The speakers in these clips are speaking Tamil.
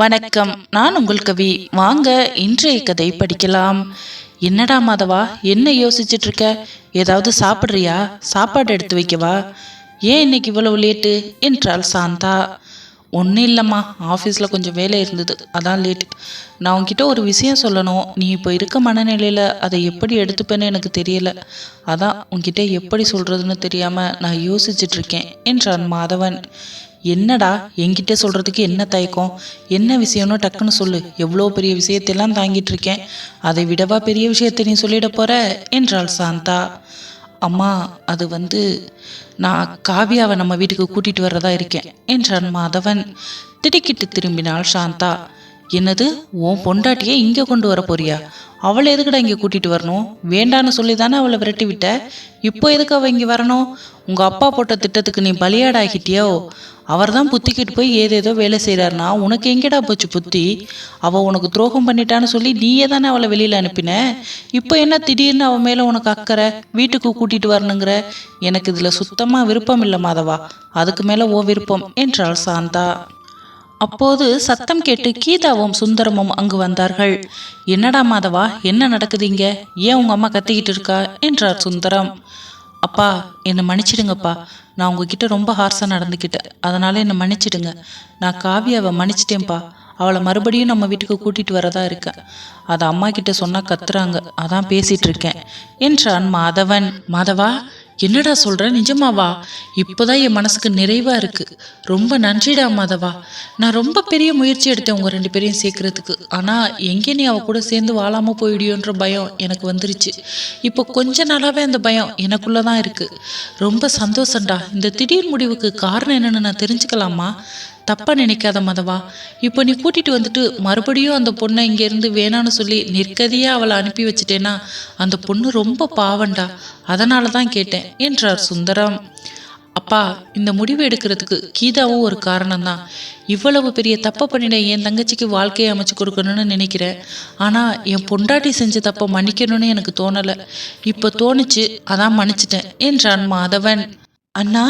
வணக்கம். நான் உங்கள் கவி. வாங்க இன்றைய கதை படிக்கலாம். என்னடா மாதவா என்ன யோசிச்சுட்டு இருக்க ஏதாவது சாப்பிட்றியா? சாப்பாடு எடுத்து வைக்கவா? ஏன் இன்னைக்கு இவ்வளவு லேட்டு என்றாள் சாந்தா. ஒன்றும் இல்லைம்மா ஆஃபீஸில் கொஞ்சம் வேலை இருந்தது. அதான் லேட் நான் உங்ககிட்ட ஒரு விஷயம் சொல்லணும். நீ இப்போ இருக்க மனநிலையில் அதை எப்படி எடுத்துப்பேன்னு எனக்கு தெரியல. அதான் உங்ககிட்ட எப்படி சொல்கிறதுன்னு தெரியாமல் நான் யோசிச்சுட்டு இருக்கேன் என்றான் மாதவன். என்னடா? என்கிட்ட சொல்கிறதுக்கு என்ன தயக்கம்? என்ன விஷயம்னு டக்குன்னு சொல்லு. எவ்வளோ பெரிய விஷயத்தெல்லாம் தாங்கிட்டு இருக்கேன். அதை விடவா பெரிய விஷயத்தை நீ சொல்லிட போற? என்றாள் சாந்தா. அம்மா அது வந்து நான் காவியாவை நம்ம வீட்டுக்கு கூட்டிட்டு வர்றதா இருக்கேன் என்றான் மாதவன். திடுக்கிட்டு திரும்பினாள் சாந்தா. என்னது? உன் பொண்டாட்டியை இங்கே கொண்டு வர போறியா? அவளை எதுக்குடா இங்கே கூட்டிட்டு வரணும்? வேண்டான்னு சொல்லி தானே அவளை விரட்டி விட்ட? இப்போ எதுக்கு அவள் இங்கே வரணும்? உங்கள் அப்பா போட்ட திட்டத்துக்கு நீ பலியாடாகிட்டியோ? அவர் தான் புத்திக்கிட்டு போய் ஏதேதோ வேலை செய்கிறாருனா உனக்கு எங்கேடா போச்சு புத்தி? அவள் உனக்கு துரோகம் பண்ணிட்டான்னு சொல்லி நீயே தானே அவளை வெளியில் அனுப்பின? இப்போ என்ன திடீர்னு அவன் மேலே உனக்கு அக்கறை? வீட்டுக்கு கூட்டிட்டு வரணுங்கிற? எனக்கு இதில் சுத்தமாக விருப்பம் இல்லை மாதவா. அதுக்கு மேலே ஓ விருப்பம் என்றாள் சாந்தா. அப்போது சத்தம் கேட்டு கீதாவும் சுந்தரமும் அங்கு வந்தார்கள். என்னடா மாதவா என்ன நடக்குதுங்க? ஏன் உங்க அம்மா கத்திக்கிட்டு இருக்கா? என்றார் சுந்தரம். அப்பா என்னை மன்னிச்சிடுங்கப்பா. நான் உங்ககிட்ட ரொம்ப ஹார்ஸாக நடந்துக்கிட்டேன். அதனால என்னை மன்னிச்சிடுங்க. நான் காவியாவை மன்னிச்சிட்டேன்ப்பா. அவளை மறுபடியும் நம்ம வீட்டுக்கு கூட்டிட்டு வரதா இருக்கேன். அதை அம்மா கிட்ட சொன்னா கத்துறாங்க. அதான் பேசிட்டு இருக்கேன். என்றான் மாதவன். மாதவா என்னடா சொல்ற? நிஜமாவா? இப்போதான் என் மனசுக்கு நிறைவா இருக்கு. ரொம்ப நன்றிடா மாதவா. நான் ரொம்ப பெரிய முயற்சி எடுத்தேன் உங்க ரெண்டு பேரையும் சேர்க்கறதுக்கு. ஆனா எங்கே நீ அவ கூட சேர்ந்து வாழாம போயிடியோன்ற பயம் எனக்கு வந்துருச்சு. இப்போ கொஞ்ச நாளாவே அந்த பயம் எனக்குள்ளதான் இருக்கு. ரொம்ப சந்தோஷம்டா. இந்த திடீர் முடிவுக்கு காரணம் என்னன்னு நான் தெரிஞ்சுக்கலாமா? தப்பாக நினைக்காத மதவா இப்போ நீ கூட்டிட்டு வந்துட்டு மறுபடியும் அந்த பொண்ணை இங்கேருந்து வேணான்னு சொல்லி நிற்கதியா அவளை அனுப்பி வச்சிட்டேன்னா அந்த பொண்ணு ரொம்ப பாவண்டா அதனால தான் கேட்டேன் என்றார் சுந்தரம். அப்பா இந்த முடிவு எடுக்கிறதுக்கு கீதாவும் ஒரு காரணம்தான். இவ்வளவு பெரிய தப்பை பண்ணிட என் தங்கச்சிக்கு வாழ்க்கையை அமைச்சு கொடுக்கணும்னு நினைக்கிறேன் ஆனால் என் பொண்டாட்டி செஞ்ச தப்பை மன்னிக்கணும்னு எனக்கு தோணலை. இப்போ தோணுச்சு அதான் மன்னிச்சிட்டேன் என்றான் மாதவன். அண்ணா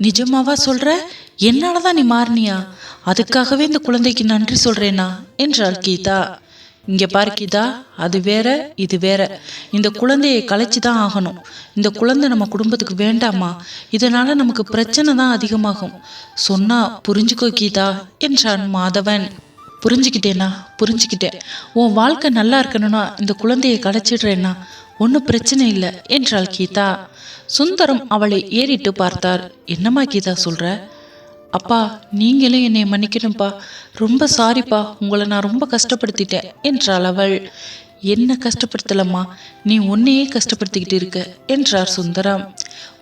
நிஜமாவா சொல்ற? என்னால தான் நீ மாறினியா? அதுக்காகவே இந்த குழந்தைக்கு நன்றி சொல்றேனா? என்றாள் கீதா. இங்க பாரு கீதா அது வேற இது வேற. இந்த குழந்தையை கலைச்சி தான் ஆகணும். இந்த குழந்தை நம்ம குடும்பத்துக்கு வேண்டாமா? இதனால நமக்கு பிரச்சனை தான் அதிகமாகும். சொன்னா புரிஞ்சுக்கோ கீதா என்றான் மாதவன். புரிஞ்சுக்கிட்டேனா? புரிஞ்சுக்கிட்டேன். உன் வாழ்க்கை நல்லா இருக்கணும்னா இந்த குழந்தையை கலைச்சிடுறேன்னா ஒன்றும் பிரச்சனை இல்லை என்றாள் கீதா. சுந்தரம் அவளை ஏறிட்டு பார்த்தார். என்னம்மா கீதா சொல்ற? அப்பா நீங்களும் என்னை மன்னிக்கணும்ப்பா. ரொம்ப சாரிப்பா. உங்களை நான் ரொம்ப கஷ்டப்படுத்திட்டேன் என்றாள் அவள். என்ன கஷ்டப்படுத்தலம்மா? நீ உன்னையே கஷ்டப்படுத்திக்கிட்டு இருக்க என்றார் சுந்தரம்.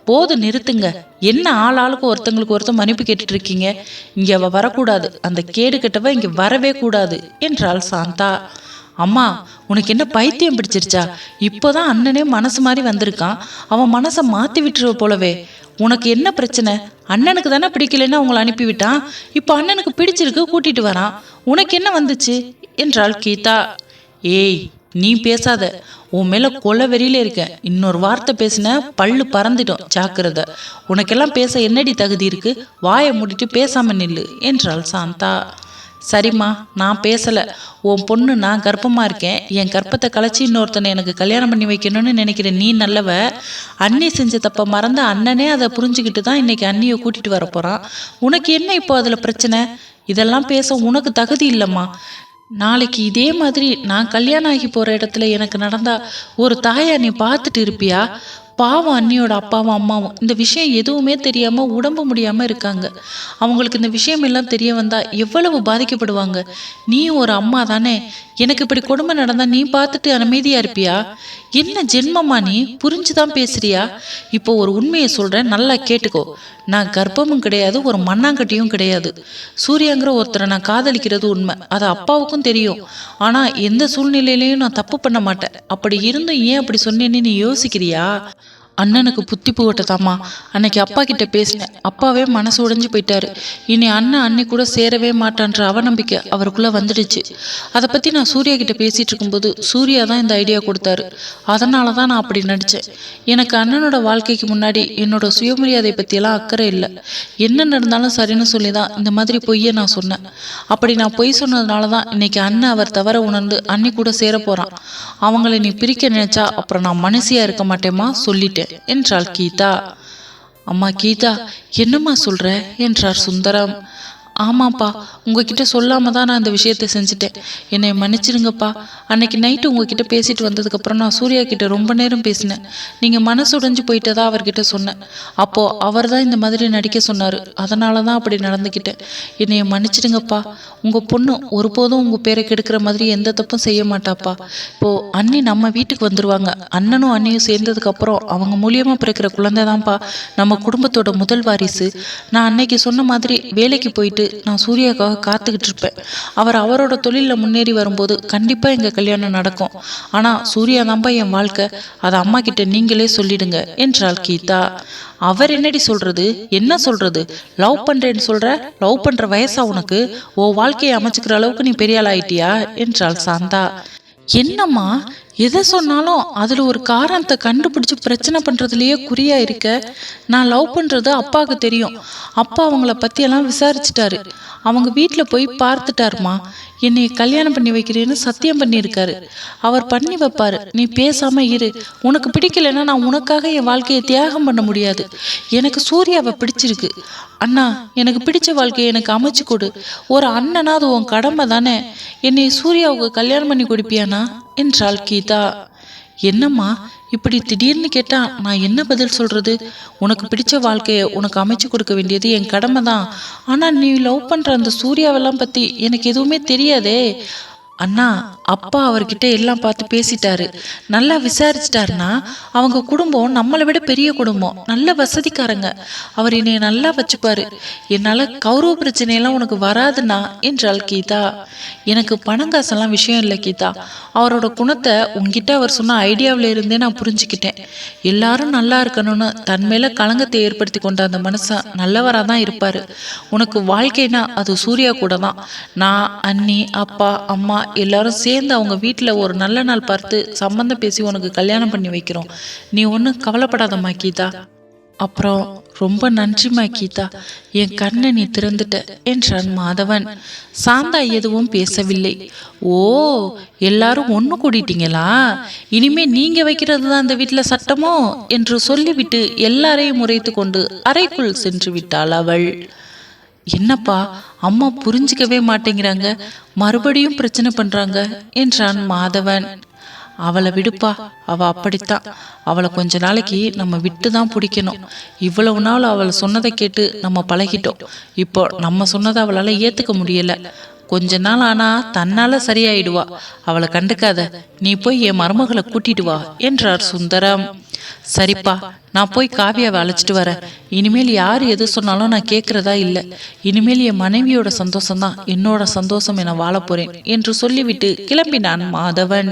போது நிறுத்துங்க. என்ன ஆள் ஆளுக்கு ஒருத்தங்களுக்கு ஒருத்தர் மன்னிப்பு கேட்டுட்டு இருக்கீங்க? இங்கே அவள் வரக்கூடாது. அந்த கேடு கெட்டவ இங்கே வரவே கூடாது என்றாள் சாந்தா. அம்மா உனக்கு என்ன பைத்தியம் பிடிச்சிருச்சா? இப்போதான் அண்ணனே மனசு மாதிரி வந்திருக்கான். அவன் மனசை மாற்றி விட்டுருவ போலவே. உனக்கு என்ன பிரச்சனை? அண்ணனுக்கு தானே பிடிக்கலன்னு அவங்கள அனுப்பிவிட்டான். இப்போ அண்ணனுக்கு பிடிச்சிருக்கு கூட்டிட்டு வரான். உனக்கு என்ன வந்துச்சு? என்றாள் கீதா. ஏய் நீ பேசாத. உன் மேலே கொலை வெறியில இருக்க. இன்னொரு வார்த்தை பேசின பல்லு பறந்துட்டோம். ஜாக்கிரதை. உனக்கெல்லாம் பேச என்னடி தகுதி இருக்கு? வாயை மூடிட்டு பேசாம நில்லு என்றாள் சாந்தா. சரிம்மா நான் பேசலை. உன் பொண்ணு நான் கர்ப்பமாக இருக்கேன். என் கர்ப்பத்தை கலைச்சி இன்னொருத்தனை எனக்கு கல்யாணம் பண்ணி வைக்கணும்னு நினைக்கிற நீ நல்லவ. அண்ணி செஞ்ச தப்பை மறந்து அண்ணனே அதை புரிஞ்சுக்கிட்டு தான் இன்றைக்கி அண்ணியை கூட்டிகிட்டு வர போகிறான் உனக்கு என்ன இப்போ அதில் பிரச்சனை? இதெல்லாம் பேச உனக்கு தகுதி இல்லைம்மா. நாளைக்கு இதே மாதிரி நான் கல்யாணம் ஆகி போகிற இடத்துல எனக்கு நடந்தா ஒரு தாயா நீ பார்த்துட்டு இருப்பியா? பாவம் அண்ணியோட அப்பாவும் அம்மாவும். இந்த விஷயம் எதுவுமே தெரியாம உடம்பு முடியாம இருக்காங்க. அவங்களுக்கு இந்த விஷயம் எல்லாம் தெரிய வந்தா எவ்வளவு பாதிக்கப்படுவாங்க? நீ ஒரு அம்மா தானே? எனக்கு இப்படி கொடுமை நடந்தா நீ பார்த்துட்டு அமைதியா இருப்பியா? என்ன ஜென்மமா நீ? புரிஞ்சுதான் பேசுறியா? இப்போ ஒரு உண்மையை சொல்றேன் நல்லா கேட்டுக்கோ. நான் கர்ப்பமும் கிடையாது ஒரு மண்ணாங்கட்டியும் கிடையாது. சூர்யாங்கிற ஒருத்தரை நான் காதலிக்கிறது உண்மை. அது அப்பாவுக்கும் தெரியும். ஆனா எந்த சூழ்நிலையிலையும் நான் தப்பு பண்ண மாட்டேன். அப்படி இருந்தும் ஏன் அப்படி சொன்னேன்னு நீ யோசிக்கிறியா? அண்ணனுக்கு புத்தி புகட்டதாம்மா. அன்னைக்கு அப்பா கிட்ட பேசினேன். அப்பாவே மனசு உடைஞ்சு போயிட்டாரு. இனி அண்ணன் அன்னை கூட சேரவே மாட்டான்ற அவநம்பிக்கை அவருக்குள்ள வந்துடுச்சு. அதை பத்தி நான் சூர்யா கிட்ட பேசிட்டு இருக்கும்போது சூர்யா தான் இந்த ஐடியா கொடுத்தாரு. அதனால தான் நான் அப்படி நடிச்சேன். எனக்கு அண்ணனோட வாழ்க்கைக்கு முன்னாடி என்னோட சுயமரியாதை பத்தியெல்லாம் அக்கறை இல்லை. என்ன நடந்தாலும் சரின்னு சொல்லி தான் இந்த மாதிரி பொய்யை நான் சொன்னேன். அப்படி நான் பொய் சொன்னதுனால தான் இன்னைக்கு அண்ணன் அவர் தவற உணர்ந்து அன்னி கூட சேர போறான். அவங்களை நீ பிரிக்க நினைச்சா அப்புறம் நான் மனசியா இருக்க மாட்டேமா சொல்லிட்டேன். என்றாள் கீதா. அம்மா கீதா என்னம்மா சொல்ற? என்றார் சுந்தரம். ஆமாப்பா உங்ககிட்ட சொல்லாம தான் நான் இந்த விஷயத்தை செஞ்சுட்டேன். என்னை மன்னிச்சிடுங்கப்பா அன்னைக்கு நைட்டு உங்ககிட்ட பேசிட்டு வந்ததுக்கப்புறம் நான் சூர்யா கிட்ட ரொம்ப நேரம் பேசினேன். நீங்கள் மனசு உடைஞ்சு போயிட்டதா அவர்கிட்ட சொன்னேன். அப்போ அவர் தான் இந்த மாதிரி நடிக்க சொன்னார். அதனால தான் அப்படி நடந்துக்கிட்டேன். என்னைய மன்னிச்சிடுங்கப்பா. உங்கள் பொண்ணு ஒருபோதும் உங்கள் பேரை கெடுக்கிற மாதிரி எந்த தப்பும் செய்ய மாட்டாப்பா. இப்போ அண்ணி நம்ம வீட்டுக்கு வந்துருவாங்க. அண்ணனும் அண்ணியும் சேர்ந்ததுக்கப்புறம் அவங்க மூலியமாக பிறக்கிற குழந்தை தான்ப்பா நம்ம குடும்பத்தோட முதல் வாரிசு. நான் அன்னைக்கு சொன்ன மாதிரி வேலைக்கு போயிட்டு நான் சூர்யாக்காக காத்துக்கிட்டு இருப்பேன். அவர் அவரோட தொழிலில் முன்னேறி வரும்போது கண்டிப்பாக எங்கள் கல்யாணம் நடக்கும். ஆனால் சூர்யா தான்ப்பா என் வாழ்க்கை. அதை அம்மா கிட்ட நீங்களே சொல்லிடுங்க என்றாள் கீதா. அவர் என்னடி சொல்றது? என்ன சொல்றது? லவ் பண்றேன்னு சொல்ற? லவ் பண்ற வயசா உனக்கு? ஓ வாழ்க்கையை அமைச்சுக்கிற அளவுக்கு நீ பெரிய ஆள் ஆயிட்டியா என்றாள் சாந்தா. என்னம்மா? எதை சொன்னாலும் அதில் ஒரு காரணத்தை கண்டுபிடிச்சு பிரச்சனை பண்ணுறதுலையே குறியா இருக்க? நான் லவ் பண்ணுறது அப்பாவுக்கு தெரியும். அப்பா அவங்கள பற்றியெல்லாம் விசாரிச்சிட்டாரு. அவங்க வீட்டில் போய் பார்த்துட்டாருமா. என்னை கல்யாணம் பண்ணி வைக்கிறேன்னு சத்தியம் பண்ணியிருக்காரு. அவர் பண்ணி வைப்பாரு. நீ பேசாம இரு. உனக்கு பிடிக்கலைன்னா நான் உனக்காக என் வாழ்க்கையை தியாகம் பண்ண முடியாது. எனக்கு சூர்யாவை பிடிச்சிருக்கு. அண்ணா எனக்கு பிடிச்ச வாழ்க்கையை எனக்கு அமைச்சு கொடு. ஒரு அண்ணனா அது உன் கடமை தானே என்னை சூர்யாவுக்கு கல்யாணம் பண்ணி கொடுப்பியானா என்றாள் கீதா. என்னம்மா இப்படி திடீர்னு கேட்டா நான் என்ன பதில் சொல்றது? உனக்கு பிடிச்ச வாழ்க்கையை உனக்கு அமைச்சு கொடுக்க வேண்டியது என் கடமை தான் ஆனா நீ லவ் பண்ற அந்த சூர்யாவெல்லாம் பத்தி எனக்கு எதுவுமே தெரியாதே. அண்ணா அப்பா அவர்கிட்ட எல்லாம் பார்த்து பேசிட்டாரு. நல்லா விசாரிச்சிட்டாருன்னா அவங்க குடும்பம் நம்மளை விட பெரிய குடும்பம். நல்ல வசதிக்காரங்க. அவர் என்னை நல்லா வச்சுப்பாரு. என்னால கௌரவ பிரச்சனையெல்லாம் உனக்கு வராதுண்ணா என்றாள் கீதா. எனக்கு பணம் காசெல்லாம் விஷயம் இல்லை கீதா. அவரோட குணத்தை உங்ககிட்ட அவர் சொன்ன ஐடியாவில் இருந்தே நான் புரிஞ்சுக்கிட்டேன். எல்லாரும் நல்லா இருக்கணும்னு தன் மேல களங்கத்தை ஏற்படுத்தி கொண்ட அந்த மனுஷன் நல்லவராக தான் இருப்பாரு. உனக்கு வாழ்க்கைனா அது சூர்யா கூட தான் நான் அண்ணி அப்பா அம்மா எல்லாரும் சேர்ந்து அவங்க வீட்டில் ஒரு நல்ல நாள் பார்த்து சம்மந்தம் பேசி உனக்கு கல்யாணம் பண்ணி வைக்கிறோம். நீ ஒன்றும் கவலைப்படாதம்மா கீதா. அப்புறம் ரொம்ப நன்றிம்மா கீதா. என் கண்ணை நீ திறந்துட்ட என்றான் மாதவன். சாந்தா எதுவும் பேசவில்லை. ஓ எல்லாரும் ஒன்று கூடிட்டீங்களா? இனிமே நீங்க வைக்கிறது தான் இந்த வீட்டில் சட்டமோ? என்று சொல்லிவிட்டு எல்லாரையும் முறைத்து கொண்டு அறைக்குள் சென்று விட்டாள் அவள். என்னப்பா அம்மா புரிஞ்சிக்கவே மாட்டேங்கிறாங்க. மறுபடியும் பிரச்சனை பண்றாங்க என்றான் மாதவன். அவளை விடுப்பா அவ அப்படித்தான் அவளை கொஞ்ச நாளைக்கு நம்ம விட்டு தான் பிடிக்கணும். இவ்வளவு நாள் அவளை சொன்னதை கேட்டு நம்ம பழகிட்டோம். இப்போ நம்ம சொன்னதை அவளால் ஏத்துக்க முடியல. கொஞ்ச நாள் ஆனா தன்னால சரியாயிடுவா. அவளை கண்டுக்காத நீ போய் என் மருமகளை கூட்டிட்டு வா என்றார் சுந்தரம். சரிப்பா நான் போய் காவியாவை அழைச்சிட்டு வரேன். இனிமேல் யார் எது சொன்னாலும் நான் கேட்கறதா இல்லை. இனிமேல் என் மனைவியோட சந்தோஷம்தான். என்னோட சந்தோஷம் என வாழப் போறேன் என்று சொல்லிவிட்டு கிளம்பினான் மாதவன்.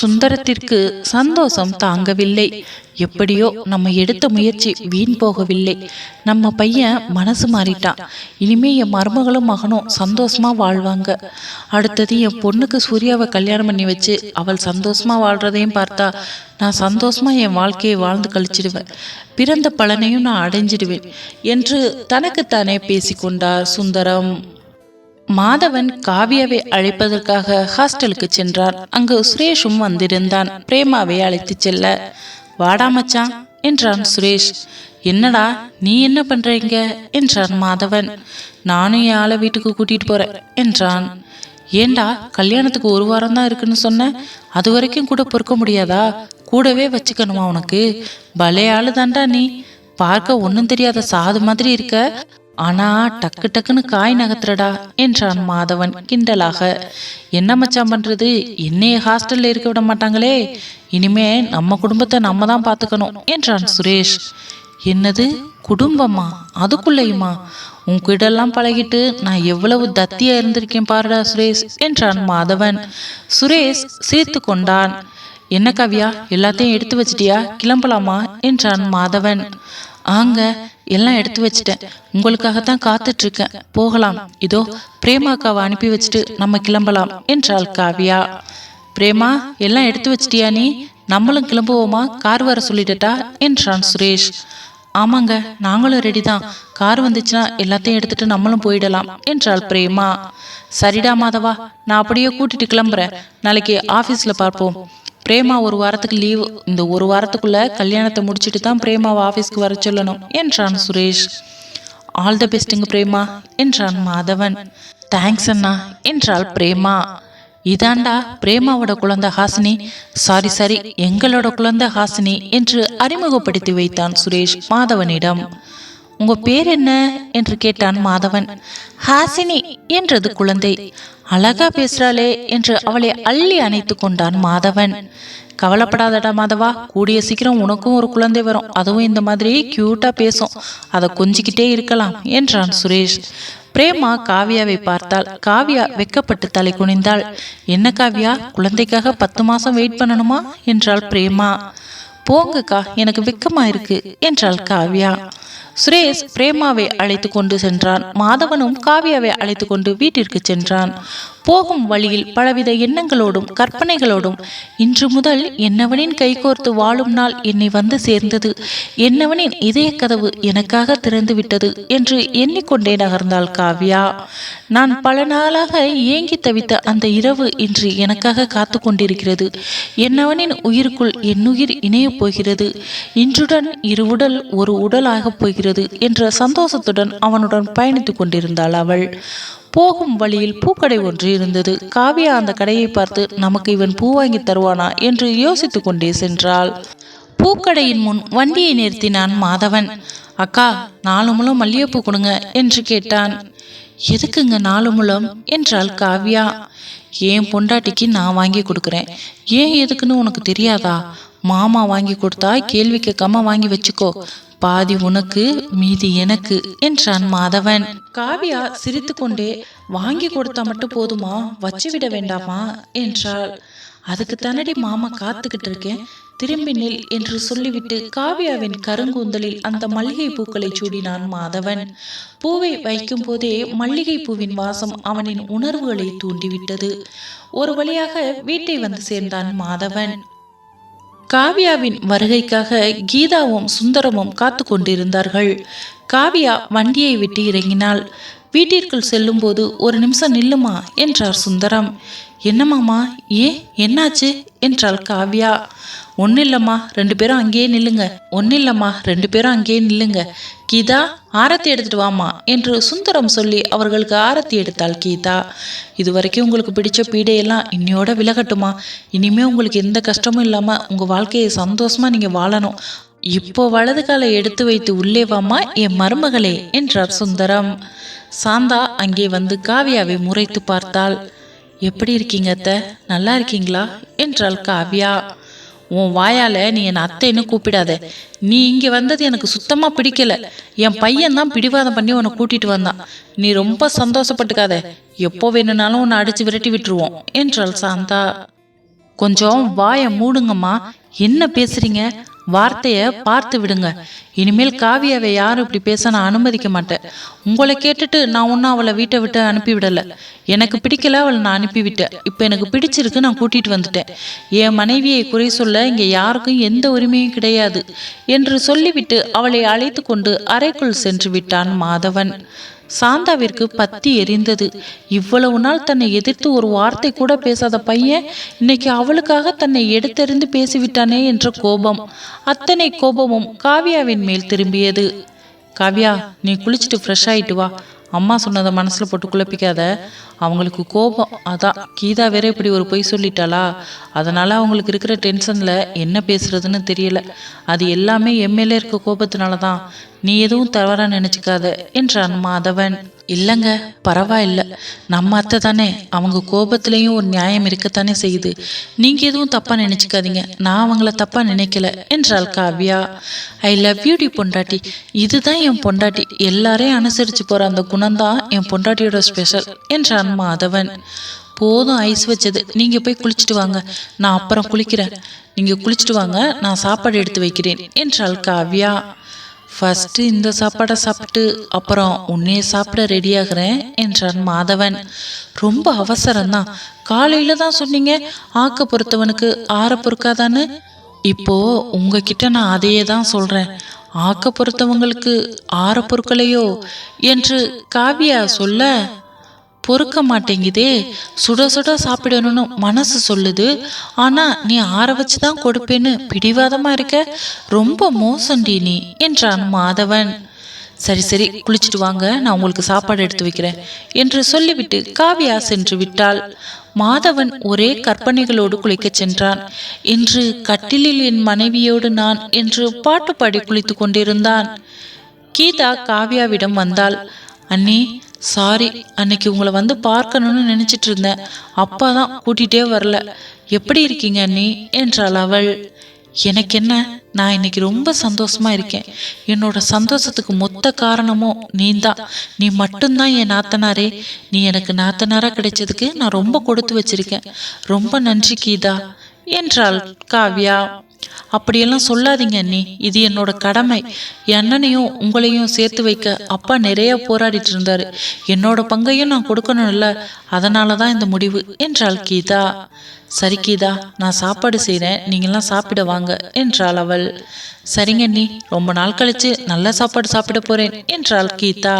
சுந்தரத்திற்கு சந்தோஷம் தாங்கவில்லை. எப்படியோ நம்ம எடுத்த முயற்சி வீண் போகவில்லை. நம்ம பையன் மனசு மாறிட்டான். இனிமே என் மருமகளும் மகனும் சந்தோஷமா வாழ்வாங்க. அடுத்தது என் பொண்ணுக்கு சூர்யாவை கல்யாணம் பண்ணி வச்சு அவள் சந்தோஷமா வாழ்றதையும் பார்த்தா நான் சந்தோஷமா என் வாழ்க்கையை வாழ்ந்து கழிச்சிடுவேன். பிறந்த பலனையும் நான் அடைஞ்சிடுவேன் என்று தனக்குத்தானே பேசிக்கொண்டார் சுந்தரம். மாதவன் காவியாவை அழைப்பதற்காக ஹாஸ்டலுக்கு சென்றான். அங்கு சுரேஷும் வந்திருந்தான். பிரேமாவை அழைத்துச் செல்ல. வாடா மச்சான் என்றான் சுரேஷ். என்னடா நீ என்ன பண்றீங்க என்றான் மாதவன். நானும் என் ஆளை வீட்டுக்கு கூட்டிட்டு போறேன் என்றான். ஏண்டா கல்யாணத்துக்கு ஒரு வாரம் தான் இருக்குன்னு சொன்ன? அது வரைக்கும் கூட பொறுக்க முடியாதா? கூடவே வச்சுக்கணுமா உனக்கு? பலே ஆளு தாண்டா நீ. பார்க்க ஒன்றும் தெரியாத சாது மாதிரி இருக்க. ஆனா டக்கு டக்குன்னு காய் நகத்துறடா என்றான் மாதவன் கிண்டலாக. என்ன மச்சான் பண்றது? என்னைய ஹாஸ்டல்ல இருக்க விட மாட்டாங்களே. இனிமே நம்ம குடும்பத்தை நம்ம தான் பார்த்துக்கணும் என்றான் சுரேஷ். என்னது? குடும்பமா? அதுக்குள்ளேயுமா? உன் கிட்டெல்லாம் பழகிட்டு நான் எவ்வளவு தத்தியா இருந்திருக்கேன் பாருடா சுரேஷ் என்றான் மாதவன். சுரேஷ் சிரித்து கொண்டான். என்ன காவியா எல்லாத்தையும் எடுத்து வச்சிட்டியா? கிளம்பலாமா? என்றான் மாதவன். ஆங்க எல்லாம் எடுத்து வச்சிட்டேன். உங்களுக்காகத்தான் காத்துட்டு இருக்கேன் போகலாம். இதோ பிரேமாக்காவை அனுப்பி வச்சுட்டு நம்ம கிளம்பலாம் என்றாள் காவியா. பிரேமா எல்லாம் எடுத்து வச்சிட்டியா நீ? நம்மளும் கிளம்புவோமா? கார் வர சொல்லிட்டா என்றான் சுரேஷ். ஆமாங்க நாங்களும் ரெடி தான். கார் வந்துச்சுன்னா எல்லாத்தையும் எடுத்துட்டு நம்மளும் போயிடலாம் என்றாள் பிரேமா. சரிடா மாதவா நான் அப்படியே கூட்டிட்டு கிளம்புறேன். நாளைக்கு ஆஃபீஸில் பார்ப்போம். பிரேமா ஒரு வாரத்துக்கு லீவு இந்த ஒரு வாரத்துக்குள்ள கல்யாணத்தை முடிச்சுட்டு தான் பிரேமாவை ஆஃபீஸ்க்கு வர சொல்லணும் என்றான் சுரேஷ். ஆல் த பெஸ்ட்டுங்க பிரேமா என்றான் மாதவன். தேங்க்ஸ் அண்ணா என்றாள் பிரேமா. இதாண்டா பிரேமாவோட குழந்தை ஹாசினி. சாரி சாரி எங்களோட குழந்தை ஹாசினி என்று அறிமுகப்படுத்தி வைத்தான் சுரேஷ் மாதவனிடம். உங்க பேர் என்ன? என்று கேட்டான் மாதவன். ஹாசினி என்றது குழந்தை. அழகா பேசுறாளே என்று அவளை அள்ளி அணைத்து கொண்டான் மாதவன். கவலைப்படாதடா மாதவா கூடிய சீக்கிரம் உனக்கும் ஒரு குழந்தை வரும். அதுவும் இந்த மாதிரி கியூட்டா பேசும். அதை கொஞ்சிக்கிட்டே இருக்கலாம் என்றான் சுரேஷ். பிரேமா காவியாவை பார்த்தாள். காவியா வெக்கப்பட்டு தலை குனிந்தாள். என்ன காவியா குழந்தைக்காக பத்து மாசம் வெயிட் பண்ணணுமா? என்றாள் பிரேமா. போங்கக்கா எனக்கு வெக்கமா இருக்கு என்றாள் காவியா. சுரேஷ் பிரேமாவை அழைத்து கொண்டு சென்றான். மாதவனும் காவியாவை அழைத்து கொண்டு வீட்டிற்கு சென்றான். போகும் வழியில் பலவித எண்ணங்களோடும் கற்பனைகளோடும் இன்று முதல் என்னவனின் கைகோர்த்து வாழும் நாள் என்னை வந்து சேர்ந்தது. என்னவனின் இதய கதவு எனக்காக திறந்து விட்டது என்று எண்ணிக்கொண்டே நகர்ந்தாள் காவ்யா. நான் பல நாளாக ஏங்கி தவித்த அந்த இரவு இன்று எனக்காக காத்து கொண்டிருக்கிறது. என்னவனின் உயிருக்குள் என்னுயிர் இணையப் போகிறது. இன்றுடன் இரு உடல் ஒரு உடலாகப் போகிறது என்ற சந்தோஷத்துடன் அவனுடன் பயணித்துக் கொண்டிருந்தாள் அவள். போகும் வழியில் பூக்கடை ஒன்று இருந்தது. காவியா அந்த கடையை பார்த்து நமக்கு இவன் பூ வாங்கி தருவானா? என்று யோசித்துக் கொண்டே சென்றாள். பூக்கடையின் முன் வண்டியை நிறுத்தினான் மாதவன். அக்கா நாலு முழம் மல்லிகைப்பூ கொடுங்க என்று கேட்டான். எதுக்குங்க நாலு முழம்? என்றாள் காவ்யா. ஏன் பொண்டாட்டிக்கு நான் வாங்கி கொடுக்குறேன். ஏன் எதுக்குன்னு உனக்கு தெரியாதா? மாமா வாங்கி கொடுத்தா கேள்வி கேட்காம வாங்கி வச்சுக்கோ. பாதி உனக்கு மீதி எனக்கு என்றான் மாதவன். காவியா சிரித்துக்கொண்டே வாங்கி கொடுத்தா மட்டும் போதுமா? வச்சு விட வேண்டாமா? என்றாள். அதுக்கு தன்னடி மாமா காத்துக்கிட்டு இருக்கேன். திரும்பி நில் என்று சொல்லிவிட்டு காவியாவின் கருங்கூந்தலில் அந்த மல்லிகை பூக்களை சூடினான் மாதவன். பூவை வைக்கும் போதே மல்லிகை பூவின் வாசம் அவனின் உணர்வுகளை தூண்டிவிட்டது. ஒரு வழியாக வீட்டை வந்து சேர்ந்தான் மாதவன். காவியாவின் வருகைக்காக கீதாவும் சுந்தரமும் காத்து கொண்டிருந்தார்கள் காவியா வண்டியை விட்டு இறங்கினாள். வீட்டிற்குள் செல்லும்போது ஒரு நிமிஷம் நில்லுமா? என்றார் சுந்தரம். என்னமாமா ஏன்? என்னாச்சு? என்றாள் காவ்யா. ஒன்றும் இல்லைம்மா ரெண்டு பேரும் அங்கேயே நில்லுங்க. ஒன்றும் இல்லைம்மா ரெண்டு பேரும் அங்கேயே நில்லுங்க. கீதா ஆரத்தி எடுத்துட்டு வாமா என்று சுந்தரம் சொல்லி அவர்களுக்கு ஆரத்தி எடுத்தாள் கீதா. இது வரைக்கும் உங்களுக்கு பிடிச்ச பீடையெல்லாம் இன்னையோட விலகட்டுமா? இனிமே உங்களுக்கு எந்த கஷ்டமும் இல்லாமல் உங்கள் வாழ்க்கையை சந்தோஷமா நீங்கள் வாழணும். இப்போ வலது காலை எடுத்து வைத்து உள்ளே வாமா என் மருமகளே என்றார் சுந்தரம். சாந்தா அங்கே வந்து காவியாவை முறைத்து பார்த்தாள். எப்படி இருக்கீங்க அத்தை? நல்லா இருக்கீங்களா? என்றாள் காவ்யா. உன் வாயால நீ என் அத்தைன்னு கூப்பிடாத. நீ இங்கே வந்தது எனக்கு சுத்தமாக பிடிக்கல. என் பையன் தான் பிடிவாதம் பண்ணி உன்னை கூட்டிட்டு வந்தான். நீ ரொம்ப சந்தோஷப்பட்டுக்காத. எப்போ வேணும்னாலும் உன்னை அடிச்சு விரட்டி விட்டுருவோம் என்றாள் சாந்தா. கொஞ்சம் வாயை மூடுங்கம்மா. என்ன பேசுறீங்க? வார்த்தையை பார்த்து விடுங்க. இனிமேல் காவியாவை யாரும் இப்படி பேச நான் அனுமதிக்க மாட்டேன். உங்களை கேட்டுட்டு நான் ஒன்றும் அவளை வீட்டை விட்டு அனுப்பிவிடலை எனக்கு பிடிக்கல அவளை நான் அனுப்பிவிட்டேன் இப்போ எனக்கு பிடிச்சிருக்கு நான் கூட்டிட்டு வந்துட்டேன். என் மனைவியை குறை சொல்ல இங்கே யாருக்கும் எந்த உரிமையும் கிடையாது என்று சொல்லிவிட்டு அவளை அழைத்து கொண்டு அறைக்குள் சென்று விட்டான் மாதவன். சாந்தாவிற்கு பத்தி எரிந்தது. இவ்வளவு நாள் தன்னை எதிர்த்து ஒரு வார்த்தை கூட பேசாத பையன் இன்னைக்கு அவளுக்காக தன்னை எடுத்தெறிந்து பேசிவிட்டானே என்ற கோபம். அத்தனை கோபமும் காவியாவின் மேல் திரும்பியது. காவ்யா நீ குளிச்சுட்டு ஃப்ரெஷ் ஆயிட்டு வா. அம்மா சொன்னதை மனசில் போட்டு குழப்பிக்காத. அவங்களுக்கு கோபம் அதான். கீதா வேற இப்படி ஒரு பொய் சொல்லிட்டாளா? அதனால அவங்களுக்கு இருக்கிற டென்ஷனில் என்ன பேசுறதுன்னு தெரியல. அது எல்லாமே எம்எல்ஏ இருக்க கோபத்தினால தான் நீ எதுவும் தவறாக நினச்சிக்காத என்றான் மாதவன் இல்லைங்க பரவாயில்ல. நம்ம அத்தை தானே அவங்க கோபத்துலேயும் ஒரு நியாயம் இருக்கத்தானே செய்யுது. நீங்கள் எதுவும் தப்பாக நினச்சிக்காதீங்க நான் அவங்கள தப்பாக நினைக்கல என்றாள் காவ்யா. ஐ லவ் யூ டி பொண்டாட்டி. இதுதான் என் பொண்டாட்டி. எல்லாரையும் அனுசரித்து போகிற அந்த குணம்தான் என் பொண்டாட்டியோட ஸ்பெஷல் என்றான் மாதவன் போதும் ஐஸ் வச்சது. நீங்கள் போய் குளிச்சுட்டு வாங்க. நான் அப்புறம் குளிக்கிறேன். நீங்கள் குளிச்சுட்டு வாங்க நான் சாப்பாடு எடுத்து வைக்கிறேன் என்றாள் காவ்யா. ஃபஸ்ட்டு இந்த சாப்பாடை சாப்பிட்டு அப்புறம் உன்னைய சாப்பிட ரெடியாகிறேன் என்றான் மாதவன். ரொம்ப அவசரம்தான். காலையில் தான் சொன்னீங்க ஆக்க பொறுத்தவனுக்கு ஆற பொறுக்காதான்னு. இப்போ உங்ககிட்ட நான் அதையே தான் சொல்கிறேன் ஆக்க பொறுத்தவங்களுக்கு ஆற பொருட்களையோ என்று காவியா சொல்ல பொறுக்க மாட்டேங்குதே. சுட சுட சாப்பிடணும்னு மனசு சொல்லுது. ஆனா நீ ஆற வச்சு தான் கொடுப்பேன்னு பிடிவாதமா இருக்க? ரொம்ப மோசண்டி நீ என்றான் மாதவன். சரி சரி குளிச்சுட்டு வாங்க. நான் உங்களுக்கு சாப்பாடு எடுத்து வைக்கிறேன் என்று சொல்லிவிட்டு காவியா சென்று விட்டாள். மாதவன் ஒரே கற்பனைகளோடு குளிக்கச் சென்றான். இன்று கட்டிலில் என் மனைவியோடு நான் என்று பாட்டு பாடி குளித்து கொண்டிருந்தான். கீதா காவியாவிடம் வந்தாள். அண்ணி சாரி அன்னைக்கு உங்களை வந்து பார்க்கணும்னு நினைச்சிட்டு இருந்தேன். அப்பா தான் கூட்டிகிட்டே வரல. எப்படி இருக்கீங்க அண்ணி? என்றாள் அவள். எனக்கு என்ன? நான் இன்னைக்கு ரொம்ப சந்தோஷமா இருக்கேன். என்னோட சந்தோஷத்துக்கு மொத்த காரணமும் நீ தான் நீ மட்டும்தான் என் நாத்தனாரே. நீ எனக்கு நாத்தனாரா கிடைச்சதுக்கு நான் ரொம்ப கொடுத்து வச்சிருக்கேன். ரொம்ப நன்றி கீதா என்றாள் காவ்யா. அப்படியெல்லாம் சொல்லாதீங்க அண்ணி. இது என்னோட கடமை. அண்ணனையும் உங்களையும் சேர்த்து வைக்க அப்பா நிறைய போராடிட்டு இருந்தாரு என்னோட பங்கையும் நான் கொடுக்கணும்ல. அதனால தான் இந்த முடிவு. என்றாள் கீதா. சரி கீதா நான் சாப்பாடு செய்கிறேன் நீங்களாம் சாப்பிட வாங்க என்றாள் அவள். சரிங்க அண்ணி. ரொம்ப நாள் கழிச்சு நல்ல சாப்பாடு சாப்பிட போறேன் என்றாள் கீதா.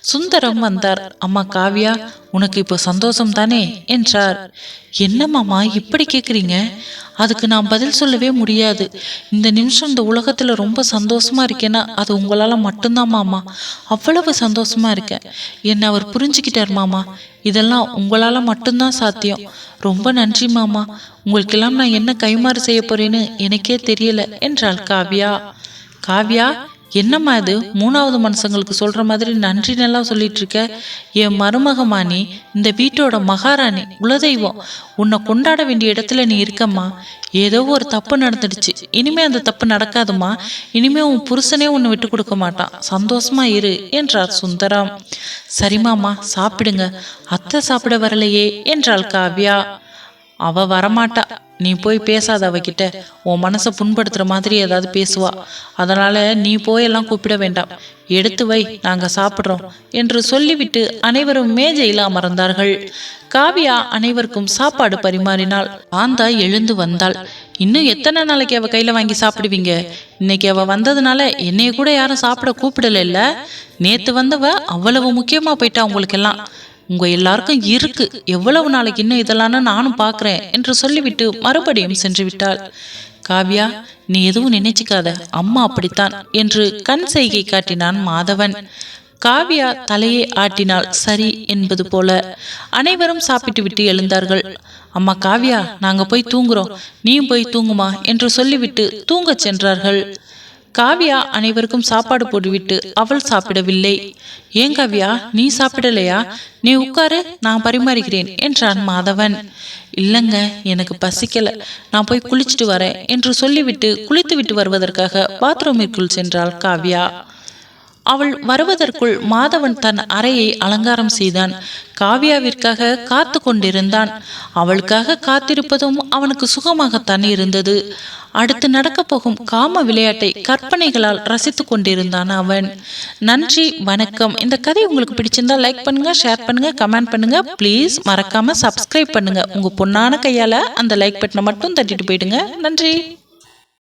சுந்தரம் வந்தார். அம்மா காவியா உனக்கு இப்போ சந்தோஷம் தானே? என்றார். என்னம்மாமா இப்படி கேட்குறீங்க அதுக்கு நான் பதில் சொல்லவே முடியாது. இந்த நிமிஷம் இந்த உலகத்தில் ரொம்ப சந்தோஷமா இருக்கேன்னா அது உங்களால் மட்டும்தான் மாமா. அவ்வளவு சந்தோஷமா இருக்கேன் என்னை அவர் புரிஞ்சுக்கிட்டார் மாமா. இதெல்லாம் உங்களால் மட்டும்தான் சாத்தியம். ரொம்ப நன்றி மாமா. உங்களுக்கெல்லாம் நான் என்ன கைமாறு செய்ய போறேன்னு எனக்கே தெரியல என்றாள் காவ்யா. காவ்யா என்னம்மா இது? மூணாவது மனுஷங்களுக்கு சொல்ற மாதிரி நன்றி நல்லா சொல்லிட்டு இருக்க என் மருமகமானி இந்த வீட்டோட மகாராணி குலதெய்வம் உன்னை கொண்டாட வேண்டிய இடத்துல நீ இருக்கம்மா. ஏதோ ஒரு தப்பு நடந்துடுச்சு. இனிமே அந்த தப்பு நடக்காதுமா இனிமே உன் புருஷனே உன்னை விட்டு கொடுக்க மாட்டான். சந்தோஷமா இரு என்றார் சுந்தரம். சரிமாமா சாப்பிடுங்க. அத்தை சாப்பிட வரலையே என்றாள் காவ்யா. அவ வரமாட்டா. நீ போய் பேசாத அவகிட்ட உன் மனசை புண்படுத்துற மாதிரி ஏதாவது பேசுவா. அதனால நீ போயெல்லாம் கூப்பிட வேண்டாம். எடுத்து வை நாங்க சாப்பிட்றோம் என்று சொல்லிவிட்டு அனைவரும் மேஜையில் அமர்ந்தார்கள். காவியா அனைவருக்கும் சாப்பாடு பரிமாறினாள். ஆந்தா எழுந்து வந்தாள். இன்னும் எத்தனை நாளைக்கு அவ கையில வாங்கி சாப்பிடுவீங்க? இன்னைக்கு அவ வந்ததுனால என்னைய கூட யாரும் சாப்பிட கூப்பிடல இல்ல? நேத்து வந்தவ அவ்வளவு முக்கியமா போயிட்டா உங்களுக்கெல்லாம். உங்க எல்லாருக்கும் இருக்கு. எவ்வளவு நாளைக்கு இன்னும் இதெல்லாம் நானும் பார்க்குறேன் என்று சொல்லிவிட்டு மறுபடியும் சென்று விட்டாள். காவ்யா நீ எதுவும் நினைச்சுக்காத. அம்மா அப்படித்தான் என்று கண் செய்கை காட்டினான் மாதவன். காவ்யா தலையை ஆட்டினால் சரி என்பது போல அனைவரும் சாப்பிட்டு விட்டு எழுந்தார்கள். அம்மா காவ்யா நாங்க போய் தூங்குறோம். நீயும் போய் தூங்குமா என்று சொல்லிவிட்டு தூங்கச் சென்றார்கள். காவியா அனைவருக்கும் சாப்பாடு போட்டுவிட்டு அவள் சாப்பிடவில்லை. ஏன் காவியா? நீ சாப்பிடலையா? நீ உட்காரு நான் பரிமாறுகிறேன் என்றான் மாதவன். இல்லைங்க எனக்கு பசிக்கல. நான் போய் குளிச்சுட்டு வரேன் என்று சொல்லிவிட்டு குளித்துவிட்டு வருவதற்காக பாத்ரூமிற்குள் சென்றாள் காவ்யா. அவள் வருவதற்குள் மாதவன் தன் அறையை அலங்காரம் செய்தான். காவியாவிற்காக காத்து கொண்டிருந்தான். அவளுக்காக காத்திருப்பதும் அவனுக்கு சுகமாகத்தான் இருந்தது. அடுத்து நடக்கப் போகும் காம விளையாட்டை கற்பனைகளால் ரசித்து கொண்டிருந்தான் அவன். நன்றி வணக்கம். இந்த கதை உங்களுக்கு பிடிச்சிருந்தா லைக் பண்ணுங்க ஷேர் பண்ணுங்க கமெண்ட் பண்ணுங்க. ப்ளீஸ் மறக்காம சப்ஸ்கிரைப் பண்ணுங்க. உங்க பொண்ணான கையால அந்த லைக் பட்டனை மட்டும் தட்டிட்டு போயிடுங்க. நன்றி.